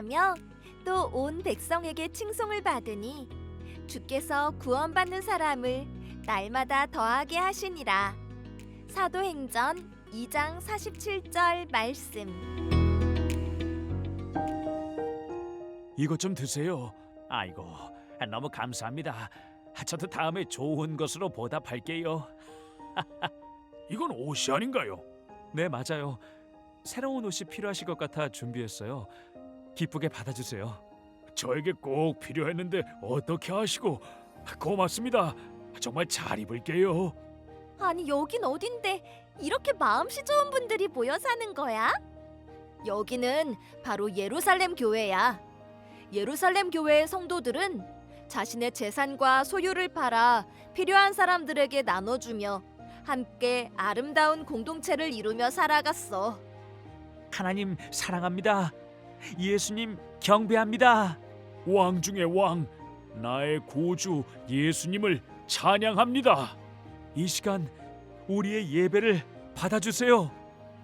찬양하며 또 온 백성에게 칭송을 받으니 주께서 구원받는 사람을 날마다 더하게 하시니라. 사도행전 2장 47절 말씀. 이것 좀 드세요. 아이고, 너무 감사합니다. 저도 다음에 좋은 것으로 보답할게요. 이건 옷이 아닌가요? 네, 맞아요. 새로운 옷이 필요하실 것 같아 준비했어요. 기쁘게 받아주세요. 저에게 꼭 필요했는데 어떻게 하시고 고맙습니다. 정말 잘 입을게요. 아니 여긴 어딘데 이렇게 마음씨 좋은 분들이 모여 사는 거야? 여기는 바로 예루살렘 교회야. 예루살렘 교회의 성도들은 자신의 재산과 소유를 팔아 필요한 사람들에게 나눠주며 함께 아름다운 공동체를 이루며 살아갔어. 하나님 사랑합니다. 예수님 경배합니다. 왕 중의 왕, 나의 구주 예수님을 찬양합니다. 이 시간 우리의 예배를 받아주세요.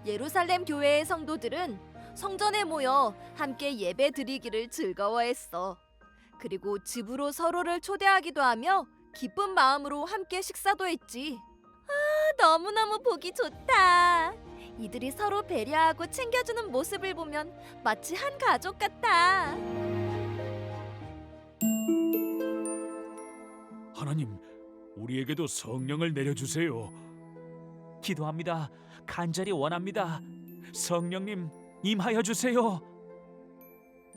예루살렘 교회의 성도들은 성전에 모여 함께 예배 드리기를 즐거워했어. 그리고 집으로 서로를 초대하기도 하며 기쁜 마음으로 함께 식사도 했지. 아, 너무너무 보기 좋다. 이들이 서로 배려하고 챙겨주는 모습을 보면 마치 한 가족 같아. 하나님, 우리에게도 성령을 내려주세요. 기도합니다. 간절히 원합니다. 성령님 임하여 주세요.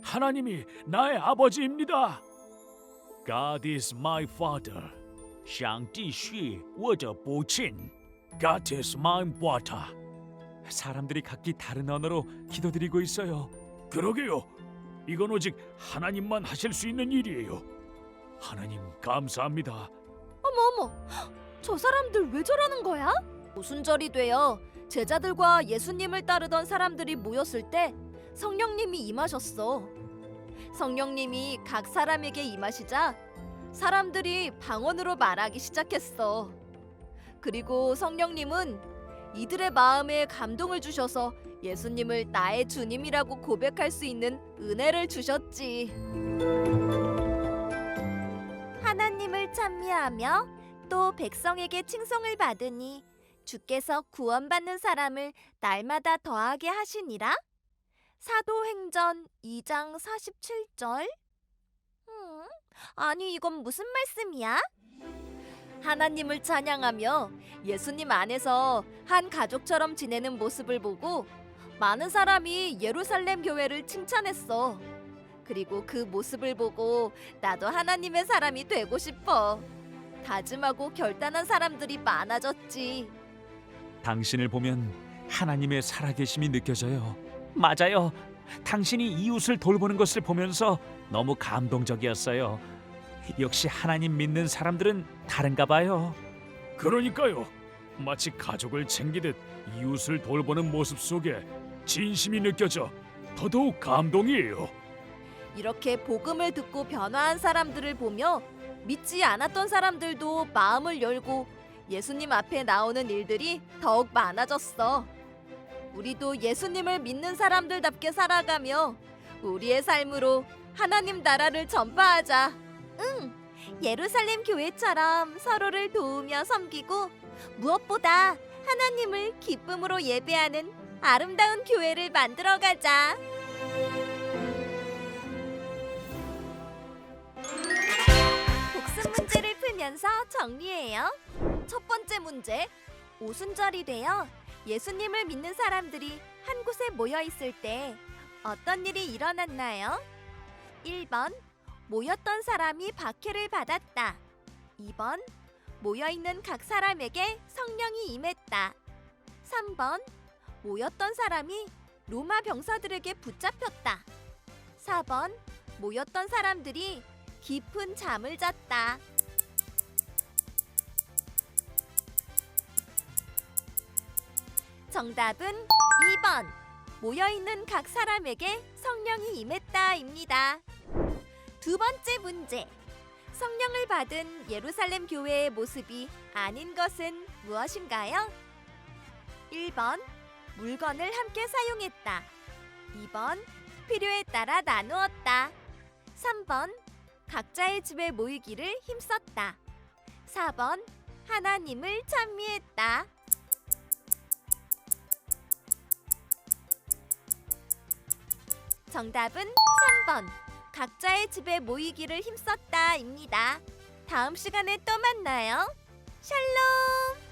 하나님이 나의 아버지입니다. God is my father. 上帝是我的父亲。God is my water. 사람들이 각기 다른 언어로 기도드리고 있어요. 그러게요. 이건 오직 하나님만 하실 수 있는 일이에요. 하나님 감사합니다. 어머 어머, 저 사람들 왜 저러는 거야? 오순절이 되어 제자들과 예수님을 따르던 사람들이 모였을 때 성령님이 임하셨어. 성령님이 각 사람에게 임하시자 사람들이 방언으로 말하기 시작했어. 그리고 성령님은 이들의 마음에 감동을 주셔서 예수님을 나의 주님이라고 고백할 수 있는 은혜를 주셨지. 하나님을 찬미하며 또 백성에게 칭송을 받으니 주께서 구원받는 사람을 날마다 더하게 하시니라. 사도행전 2장 47절. 음, 아니 이건 무슨 말씀이야? 하나님을 찬양하며 예수님 안에서 한 가족처럼 지내는 모습을 보고 많은 사람이 예루살렘 교회를 칭찬했어. 그리고 그 모습을 보고 나도 하나님의 사람이 되고 싶어. 다짐하고 결단한 사람들이 많아졌지. 당신을 보면 하나님의 살아계심이 느껴져요. 맞아요. 당신이 이웃을 돌보는 것을 보면서 너무 감동적이었어요. 역시 하나님 믿는 사람들은 다른가 봐요. 그러니까요. 마치 가족을 챙기듯 이웃을 돌보는 모습 속에 진심이 느껴져 더더욱 감동이에요. 이렇게 복음을 듣고 변화한 사람들을 보며 믿지 않았던 사람들도 마음을 열고 예수님 앞에 나오는 일들이 더욱 많아졌어. 우리도 예수님을 믿는 사람들답게 살아가며 우리의 삶으로 하나님 나라를 전파하자. 응, 예루살렘 교회처럼 서로를 도우며 섬기고 무엇보다 하나님을 기쁨으로 예배하는 아름다운 교회를 만들어 가자. 복습 문제를 풀면서 정리해요. 첫 번째 문제. 오순절이 되어 예수님을 믿는 사람들이 한 곳에 모여 있을 때 어떤 일이 일어났나요? 1번. 모였던 사람이 박해를 받았다. 2번. 모여 있는 각 사람에게 성령이 임했다. 3번. 모였던 사람이 로마 병사들에게 붙잡혔다. 4번. 모였던 사람들이 깊은 잠을 잤다. 정답은 2번. 모여있는 각 사람에게 성령이 임했다입니다. 두 번째 문제. 성령을 받은 예루살렘 교회의 모습이 아닌 것은 무엇인가요? 1번. 물건을 함께 사용했다. 2번. 필요에 따라 나누었다. 3번 각자의 집에 모이기를 힘썼다. 4번 하나님을 찬미했다. 정답은 3번 각자의 집에 모이기를 힘썼다입니다. 다음 시간에 또 만나요. 샬롬!